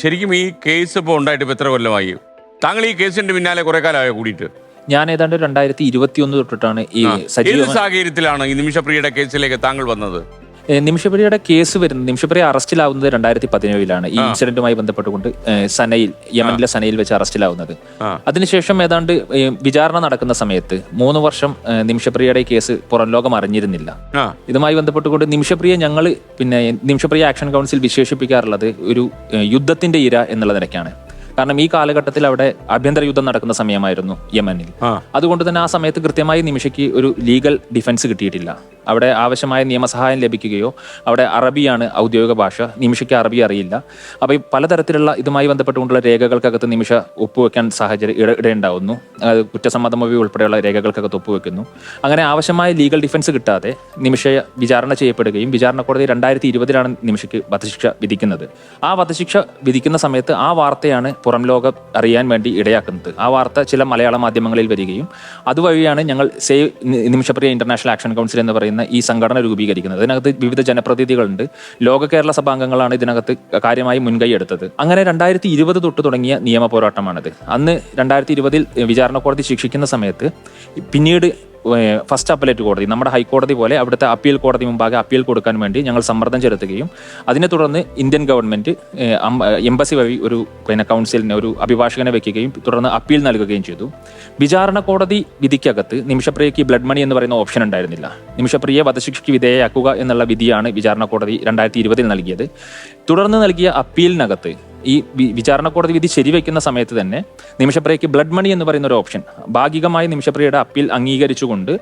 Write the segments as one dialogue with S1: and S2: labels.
S1: ശരിക്കും ഈ കേസ് ഇപ്പോൾ ഉണ്ടായിട്ട് ഇപ്പോൾ എത്ര കൊല്ലമായി? താങ്കൾ ഈ കേസിന്റെ പിന്നാലെ കുറെ കാലമായോ കൂടിയിട്ട്.
S2: ഞാൻ ഏതാണ്ട് രണ്ടായിരത്തി ഇരുപത്തി ഒന്ന് തൊട്ടിട്ടാണ് ഈ സജീവ
S1: സാഹചര്യത്തിലാണ് ഈ നിമിഷപ്രിയയുടെ കേസിലേക്ക് താങ്കൾ വന്നത്?
S2: നിമിഷപ്രിയയുടെ കേസ് വരുന്നത് നിമിഷപ്രിയ അറസ്റ്റിലാവുന്നത് രണ്ടായിരത്തി പതിനേഴിലാണ് ഈ ഇൻസിഡന്റുമായി ബന്ധപ്പെട്ടുകൊണ്ട് സനയിൽ യമനിലെ സനയിൽ വെച്ച് അറസ്റ്റിലാവുന്നത്. അതിനുശേഷം ഏതാണ്ട് വിചാരണ നടക്കുന്ന സമയത്ത് മൂന്ന് വർഷം നിമിഷപ്രിയയുടെ കേസ് പുറം ലോകം അറിഞ്ഞിരുന്നില്ല. ഇതുമായി ബന്ധപ്പെട്ടുകൊണ്ട് നിമിഷപ്രിയ ഞങ്ങൾ പിന്നെ നിമിഷപ്രിയ ആക്ഷൻ കൗൺസിൽ വിശേഷിപ്പിക്കാറുള്ളത് ഒരു യുദ്ധത്തിന്റെ ഇര എന്നുള്ള നിലയ്ക്കാണ്. കാരണം ഈ കാലഘട്ടത്തിൽ അവിടെ ആഭ്യന്തര യുദ്ധം നടക്കുന്ന സമയമായിരുന്നു യമനിൽ. അതുകൊണ്ട് തന്നെ ആ സമയത്ത് കൃത്യമായി നിമിഷയ്ക്ക് ഒരു ലീഗൽ ഡിഫൻസ് കിട്ടിയിട്ടില്ല. അവിടെ ആവശ്യമായ നിയമസഹായം ലഭിക്കുകയോ അവിടെ അറബിയാണ് ഔദ്യോഗിക ഭാഷ നിമിഷയ്ക്ക് അറബി അറിയില്ല. അപ്പോൾ ഈ പലതരത്തിലുള്ള ഇതുമായി ബന്ധപ്പെട്ടുകൊണ്ടുള്ള രേഖകൾക്കകത്ത് നിമിഷ ഒപ്പുവെക്കാൻ സാഹചര്യം ഇട ഇടയുണ്ടാവുന്നു. കുറ്റസമ്മതമൊഴി ഉൾപ്പെടെയുള്ള രേഖകൾക്കകത്ത് ഒപ്പുവെക്കുന്നു. അങ്ങനെ ആവശ്യമായ ലീഗൽ ഡിഫൻസ് കിട്ടാതെ നിമിഷയെ വിചാരണ ചെയ്യപ്പെടുകയും വിചാരണ കോടതി രണ്ടായിരത്തി ഇരുപതിലാണ് നിമിഷയ്ക്ക് വധശിക്ഷ വിധിക്കുന്നത്. ആ വധശിക്ഷ വിധിക്കുന്ന സമയത്ത് ആ വാർത്തയാണ് പുറം ലോകം അറിയാൻ വേണ്ടി ഇടയാക്കുന്നത്. ആ വാർത്ത ചില മലയാള മാധ്യമങ്ങളിൽ വരികയും അതുവഴിയാണ് ഞങ്ങൾ save Nimishapriya international action council എന്ന് പറയുന്ന ഈ സംഘടന രൂപീകരിക്കുന്നത്. ഇതിനകത്ത് വിവിധ ജനപ്രതിനിധികളുണ്ട്. ലോക കേരള സഭാംഗങ്ങളാണ് ഇതിനകത്ത് കാര്യമായി മുൻകൈ എടുത്തത്. അങ്ങനെ രണ്ടായിരത്തി ഇരുപത് തൊട്ട് തുടങ്ങിയ നിയമ പോരാട്ടമാണിത്. അന്ന് രണ്ടായിരത്തി ഇരുപതിൽ വിചാരണ കോടതി ശിക്ഷിക്കുന്ന സമയത്ത് പിന്നീട് ഫസ്റ്റ് അപ്പലേറ്റ് കോടതി നമ്മുടെ ഹൈക്കോടതി പോലെ അവിടുത്തെ അപ്പീൽ കോടതി മുമ്പാകെ അപ്പീൽ കൊടുക്കാൻ വേണ്ടി ഞങ്ങൾ സമ്മർദ്ദം ചെലുത്തുകയും അതിനെ തുടർന്ന് ഇന്ത്യൻ ഗവൺമെന്റ് എംബസി വഴി ഒരു പിന്നെ കൗൺസിലിനെ ഒരു അഭിഭാഷകനെ വെക്കുകയും തുടർന്ന് അപ്പീൽ നൽകുകയും ചെയ്തു. വിചാരണ കോടതി വിധിക്കകത്ത് നിമിഷപ്രിയയ്ക്ക് ബ്ലഡ് മണി എന്ന് പറയുന്ന ഓപ്ഷൻ ഉണ്ടായിരുന്നില്ല. നിമിഷപ്രിയയെ വധശിക്ഷയ്ക്ക് വിധേയയാക്കുക എന്നുള്ള വിധിയാണ് വിചാരണ കോടതി രണ്ടായിരത്തി ഇരുപതിൽ നൽകിയത്. തുടർന്ന് നൽകിയ അപ്പീലിനകത്ത് ഈ വിചാരണ കോടതി വിധി ശരിവെക്കുന്ന സമയത്ത് തന്നെ നിമിഷപ്രിയയ്ക്ക് ബ്ലഡ് മണി എന്ന് പറയുന്ന ഒരു ഓപ്ഷൻ ഭാഗികമായി നിമിഷപ്രിയയുടെ അപ്പീൽ അംഗീകരിച്ചുകൊണ്ട്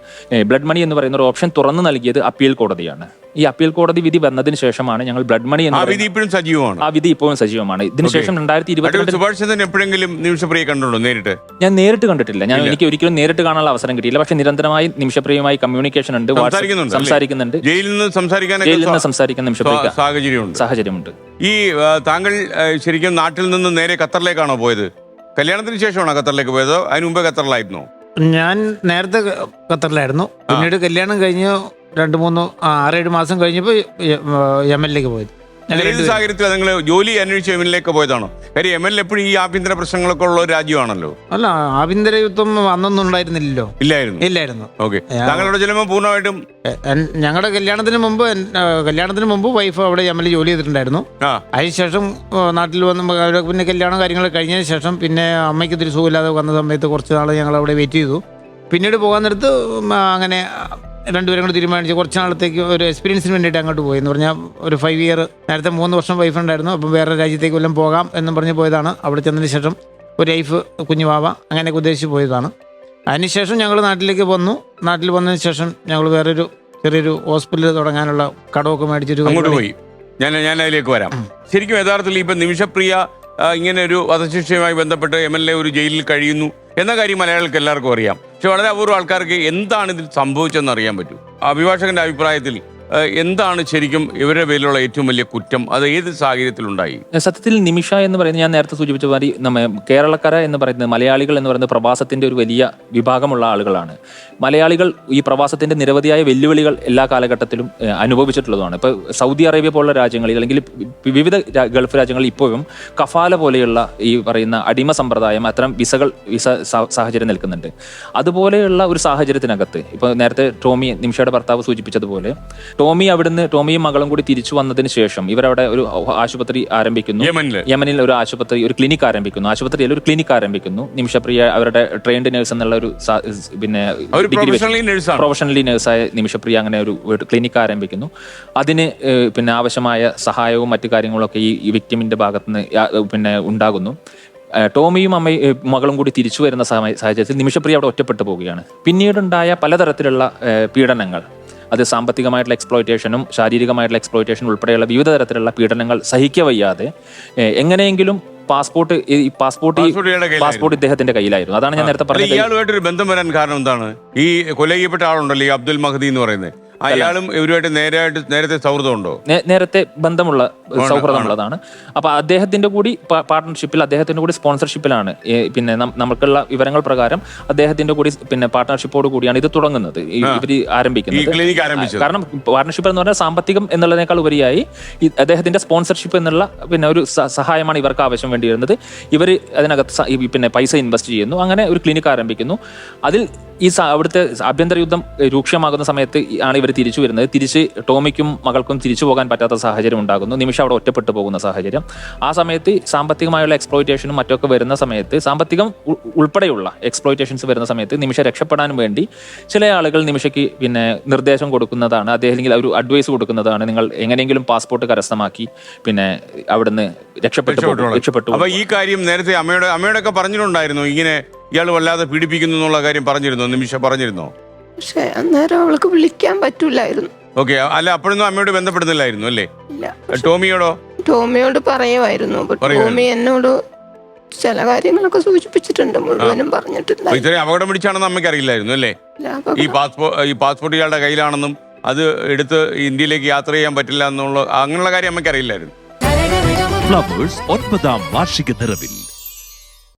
S2: ബ്ലഡ് മണി എന്ന് പറയുന്ന ഒരു ഓപ്ഷൻ തുറന്നു നൽകിയത് അപ്പീൽ കോടതിയാണ്. ഈ അപ്പീൽ കോടതി വിധി വന്നതിന് ശേഷമാണ് ഞങ്ങൾ ബ്ലഡ് മണി എന്ന
S1: ആ വിധി ഇപ്പോഴും സജീവമാണ്.
S2: ആ വിധി ഇപ്പോഴും സജീവമാണ്. ഇതിനുശേഷം രണ്ടായിരത്തി ഇരുപത്തി
S1: സുഭാഷ് ചന്ദ്രൻ എപ്പോഴെങ്കിലും നിമിഷപ്രിയെ നേരിട്ട്?
S2: ഞാൻ നേരിട്ട് കണ്ടിട്ടില്ല. ഞാൻ എനിക്ക് ഒരിക്കലും നേരിട്ട് കാണാനുള്ള അവസരം കിട്ടിയില്ല. പക്ഷെ നിരന്തരമായി നിമിഷപ്രിയമായി കമ്മ്യൂണിക്കേഷൻ ഉണ്ട്
S1: സംസാരിക്കുന്നുണ്ട്? ജയിലിൽ നിന്ന് സംസാരിക്കാനൊക്കെ
S2: ജയിലിൽ നിന്ന് സംസാരിക്കുന്ന നിമിഷപ്രിയ
S1: സാഹചര്യമുണ്ട്.
S2: സാഹചര്യമുണ്ട്.
S1: ഈ താങ്കൾ ശരിക്കും നാട്ടിൽ നിന്ന് നേരെ ഖത്തറിലേക്കാണോ പോയത്? കല്യാണത്തിന് ശേഷമാണോ ഖത്തറിലേക്ക് പോയത്? അതിന് മുമ്പേ ഖത്തറിലായിരുന്നോ?
S3: ഞാൻ നേരത്തെ ഖത്തറിലായിരുന്നു. പിന്നീട് കല്യാണം കഴിഞ്ഞ് രണ്ട് മൂന്ന് ആറേഴ് മാസം കഴിഞ്ഞപ്പോൾ എം എൽ എക്ക് പോയത്.
S1: ഏത്. സാഹചര്യത്തിൽ നിങ്ങൾ ജോലി അന്വേഷിച്ച് എമ്മിലേക്ക് പോയതാണോ? കാര്യം എം എൽ എപ്പോഴും ഈ ആഭ്യന്തര പ്രശ്നങ്ങളൊക്കെ ഉള്ള ഒരു രാജ്യമാണല്ലോ.
S3: അല്ല ആഭ്യന്തര യുദ്ധം അന്നൊന്നും ഉണ്ടായിരുന്നില്ലല്ലോ.
S1: ഇല്ലായിരുന്നു.
S3: ഇല്ലായിരുന്നു.
S1: ഓക്കെ. താങ്കളുടെ ജന്മം പൂർണമായിട്ടും?
S3: ഞങ്ങളുടെ കല്യാണത്തിന് മുമ്പ് കല്യാണത്തിന് മുമ്പ് വൈഫ് അവിടെ എം എൽ ജോലി ചെയ്തിട്ടുണ്ടായിരുന്നു. അതിനുശേഷം നാട്ടിൽ വന്ന് പിന്നെ കല്യാണം കാര്യങ്ങൾ കഴിഞ്ഞതിന് ശേഷം പിന്നെ അമ്മയ്ക്ക് ഇത്തിരി സുഖമില്ലാതെ വന്ന സമയത്ത് കുറച്ച് നാൾ ഞങ്ങൾ അവിടെ വെയിറ്റ് ചെയ്തു. പിന്നീട് പോകാൻ നേരത്ത് അങ്ങനെ രണ്ടുപേരും കൂടെ തീരുമാനിച്ച് കുറച്ച് നാളത്തേക്ക് ഒരു എക്സ്പീരിയൻസിന് വേണ്ടിയിട്ട് അങ്ങോട്ട് പോയി എന്ന് പറഞ്ഞാൽ ഒരു ഫൈവ് ഇയർ നേരത്തെ മൂന്ന് വർഷം വൈഫ് ഉണ്ടായിരുന്നു. അപ്പം വേറെ രാജ്യത്തേക്ക് വല്ലതും പോകാം എന്നും പറഞ്ഞ് പോയതാണ്. അവിടെ ചെന്നതിന് ശേഷം ഒരു ലൈഫ് കുഞ്ഞുവാവ അങ്ങനെയൊക്കെ ഉദ്ദേശിച്ച് പോയതാണ്. അതിനുശേഷം ഞങ്ങൾ നാട്ടിലേക്ക് വന്നു. നാട്ടിൽ വന്നതിന് ശേഷം ഞങ്ങൾ വേറൊരു ചെറിയൊരു ഹോസ്പിറ്റൽ തുടങ്ങാനുള്ള കടമൊക്കെ മേടിച്ചൊരു
S1: അങ്ങോട്ട് പോയി. ഞാൻ ഞാൻ അതിലേക്ക് വരാം. ശരിക്കും യഥാർത്ഥത്തിൽ ഇപ്പൊ നിമിഷപ്രിയ ഇങ്ങനെ ഒരു വധശിക്ഷയുമായി ബന്ധപ്പെട്ട് എം എൽ എ ഒരു ജയിലിൽ കഴിയുന്നു എന്ന കാര്യം മലയാളികൾക്ക് എല്ലാവർക്കും അറിയാം. പക്ഷെ വളരെ അപൂർവ ആൾക്കാർക്ക് എന്താണ് ഇതിൽ സംഭവിച്ചതെന്ന് അറിയാൻ പറ്റും. അഭിഭാഷകന്റെ അഭിപ്രായത്തിൽ എന്താണ് ശരിക്കും ഇവരുടെ പേരിലുള്ള ഏറ്റവും വലിയ കുറ്റം? അത് ഏത് സാഹചര്യത്തിലുണ്ടായി?
S2: സത്യത്തിൽ നിമിഷ എന്ന് പറയുന്നത് ഞാൻ നേരത്തെ സൂചിപ്പിച്ച മാതിരി നമ്മ കേരളക്കര എന്ന് പറയുന്നത് മലയാളികൾ എന്ന് പറയുന്നത് പ്രവാസത്തിന്റെ ഒരു വലിയ വിഭാഗമുള്ള ആളുകളാണ്. മലയാളികൾ ഈ പ്രവാസത്തിന്റെ നിരവധിയായ വെല്ലുവിളികൾ എല്ലാ കാലഘട്ടത്തിലും അനുഭവിച്ചിട്ടുള്ളതാണ് ഇപ്പൊ സൗദി അറേബ്യ പോലുള്ള രാജ്യങ്ങളിൽ അല്ലെങ്കിൽ വിവിധ ഗൾഫ് രാജ്യങ്ങളിൽ ഇപ്പോഴും കഫാല പോലെയുള്ള ഈ പറയുന്ന അടിമ സമ്പ്രദായം അത്തരം വിസകൾ വിസ സാഹചര്യം നിൽക്കുന്നുണ്ട്. അതുപോലെയുള്ള ഒരു സാഹചര്യത്തിനകത്ത് ഇപ്പൊ നേരത്തെ ടോമി നിമിഷയുടെ ഭർത്താവ് സൂചിപ്പിച്ചതുപോലെ ടോമി അവിടുന്ന് ടോമിയും മകളും കൂടി തിരിച്ചു വന്നതിന് ശേഷം ഇവരവിടെ ഒരു ആശുപത്രി ആരംഭിക്കുന്നു. യമനിൽ ഒരു ആശുപത്രി ഒരു ക്ലിനിക് ആരംഭിക്കുന്നു. ആശുപത്രിയിൽ ഒരു ക്ലിനിക് ആരംഭിക്കുന്നു. നിമിഷപ്രിയ അവരുടെ ട്രെയിൻഡ് നേഴ്സ് എന്നുള്ള ഒരു പിന്നെ
S1: പ്രൊഫഷണലി
S2: നേഴ്സായ നിമിഷപ്രിയ അങ്ങനെ ഒരു ക്ലിനിക് ആരംഭിക്കുന്നു. അതിന് പിന്നെ ആവശ്യമായ സഹായവും മറ്റു കാര്യങ്ങളൊക്കെ ഈ വിക്ടിമിന്റെ ഭാഗത്തുനിന്ന് പിന്നെ ഉണ്ടാകുന്നു. ടോമിയും അമ്മയും മകളും കൂടി തിരിച്ചു വരുന്ന സാഹചര്യത്തിൽ നിമിഷപ്രിയ അവിടെ ഒറ്റപ്പെട്ടു പോവുകയാണ്. പിന്നീടുണ്ടായ പലതരത്തിലുള്ള പീഡനങ്ങൾ. അത് സാമ്പത്തികമായിട്ടുള്ള എക്സ്പ്ലോയിറ്റേഷനും ശാരീരികമായിട്ടുള്ള എക്സ്പ്ലോയിറ്റേഷനും ഉൾപ്പെടെയുള്ള വിവിധ തരത്തിലുള്ള പീഡനങ്ങൾ സഹിക്കവയ്യാതെ വയ്യാതെ എങ്ങനെയെങ്കിലും പാസ്പോർട്ട് ഈ പാസ്പോർട്ട്
S1: പാസ്പോർട്ട്
S2: ഇദ്ദേഹത്തിന്റെ കയ്യിലായിരുന്നു. അതാണ് ഞാൻ നേരത്തെ പറഞ്ഞത്
S1: ഇയാളുമായിട്ടൊരു ബന്ധം വരാൻ കാരണം എന്താണ്? ഈ കൊല ചെയ്യപ്പെട്ട ആളുണ്ടല്ലോ ഈ അബ്ദുൽ മഹദി എന്ന് പറയുന്നത്. അയാളും ഇവരുമായിട്ട് നേരായിട്ട് നേരത്തെ സൗഹൃദമുണ്ടോ?
S2: നേരത്തെ ബന്ധമുള്ള സൗഹൃദമുള്ളതാണ്. അപ്പൊ അദ്ദേഹത്തിന്റെ കൂടി പാർട്ട്ണർഷിപ്പിൽ അദ്ദേഹത്തിന്റെ കൂടി സ്പോൺസർഷിപ്പിലാണ് പിന്നെ നമുക്കുള്ള വിവരങ്ങൾ പ്രകാരം അദ്ദേഹത്തിന്റെ കൂടി പിന്നെ പാർട്ട്ണർഷിപ്പോട് കൂടിയാണ് ഇത് തുടങ്ങുന്നത്
S1: ഇവർ
S2: ആരംഭിക്കുന്നത്. കാരണം പാർട്ട്ണർഷിപ്പ് എന്ന് പറഞ്ഞാൽ സാമ്പത്തികം എന്നുള്ളതിനേക്കാൾ ഉപരിയായി അദ്ദേഹത്തിന്റെ സ്പോൺസർഷിപ്പ് എന്നുള്ള പിന്നെ ഒരു സഹായമാണ് ഇവർക്ക് ആവശ്യം വേണ്ടി വരുന്നത് ഇവർ അതിനകത്ത് പിന്നെ പൈസ ഇൻവെസ്റ്റ് ചെയ്യുന്നു അങ്ങനെ ഒരു ക്ലിനിക് ആരംഭിക്കുന്നു. അതിൽ ഈ അവിടുത്തെ ആഭ്യന്തര യുദ്ധം രൂക്ഷമാകുന്ന സമയത്ത് ആണ് ഇവർ തിരിച്ചു വരുന്നത്. തിരിച്ച് ടോമിക്കും മകൾക്കും തിരിച്ചു പോകാൻ പറ്റാത്ത സാഹചര്യം ഉണ്ടാകുന്നു. നിമിഷം അവിടെ ഒറ്റപ്പെട്ടു പോകുന്ന സാഹചര്യം. ആ സമയത്ത് സാമ്പത്തികമായുള്ള എക്സ്പ്ലോയിറ്റേഷനും മറ്റൊക്കെ വരുന്ന സമയത്ത് സാമ്പത്തികം ഉൾപ്പെടെയുള്ള എക്സ്പ്ലോയിറ്റേഷൻസ് വരുന്ന സമയത്ത് നിമിഷ രക്ഷപ്പെടാൻ വേണ്ടി ചില ആളുകൾ നിമിഷയ്ക്ക് പിന്നെ നിർദ്ദേശം കൊടുക്കുന്നതാണ്. അദ്ദേഹം അല്ലെങ്കിൽ ഒരു അഡ്വൈസ് കൊടുക്കുന്നതാണ്. നിങ്ങൾ എങ്ങനെയെങ്കിലും പാസ്പോർട്ട് കരസ്ഥമാക്കി പിന്നെ അവിടുന്ന് രക്ഷപ്പെട്ടു രക്ഷപ്പെട്ടു
S1: അപ്പൊ ഈ കാര്യം നേരത്തെ അമ്മയുടെ അമ്മയുടെ ഒക്കെ പറഞ്ഞിട്ടുണ്ടായിരുന്നു. ഇങ്ങനെ ഇയാൾ വല്ലാതെ പീഡിപ്പിക്കുന്നു എന്നുള്ള കാര്യം പറഞ്ഞിരുന്നോ? നിമിഷ പറഞ്ഞിരുന്നോ?
S4: പക്ഷെ അന്നേരം അവൾക്ക് വിളിക്കാൻ പറ്റൂലായിരുന്നു.
S1: ഓക്കെ അല്ല അപ്പോഴൊന്നും അമ്മയോട് ബന്ധപ്പെടുന്നില്ലായിരുന്നു അല്ലേ?
S4: ഇല്ല
S1: ടോമിയോടോ?
S4: ടോമിയോട് പറയുമായിരുന്നു അപ്പൊ ടോമി എന്നോട് ചില കാര്യങ്ങളൊക്കെ സൂചിപ്പിച്ചിട്ടുണ്ട് മുഴുവനും
S1: പറഞ്ഞിട്ടുണ്ട്
S4: പറഞ്ഞിട്ടില്ല
S1: ഇത്രയും അപകടം പിടിച്ചാണെന്ന് അമ്മയ്ക്ക് അറിയില്ലായിരുന്നു അല്ലേ? ഈ പാസ്പോർട്ട് ഈ പാസ്പോർട്ട് ഇയാളുടെ കയ്യിലാണെന്നും അത് എടുത്ത് ഇന്ത്യയിലേക്ക് യാത്ര ചെയ്യാൻ പറ്റില്ല എന്നുള്ള അങ്ങനെയുള്ള കാര്യം അമ്മയ്ക്ക് അറിയില്ലായിരുന്നു.
S5: ഫ്ലവേഴ്സ് ഒൻപതാം വാർഷിക നിറവിൽ.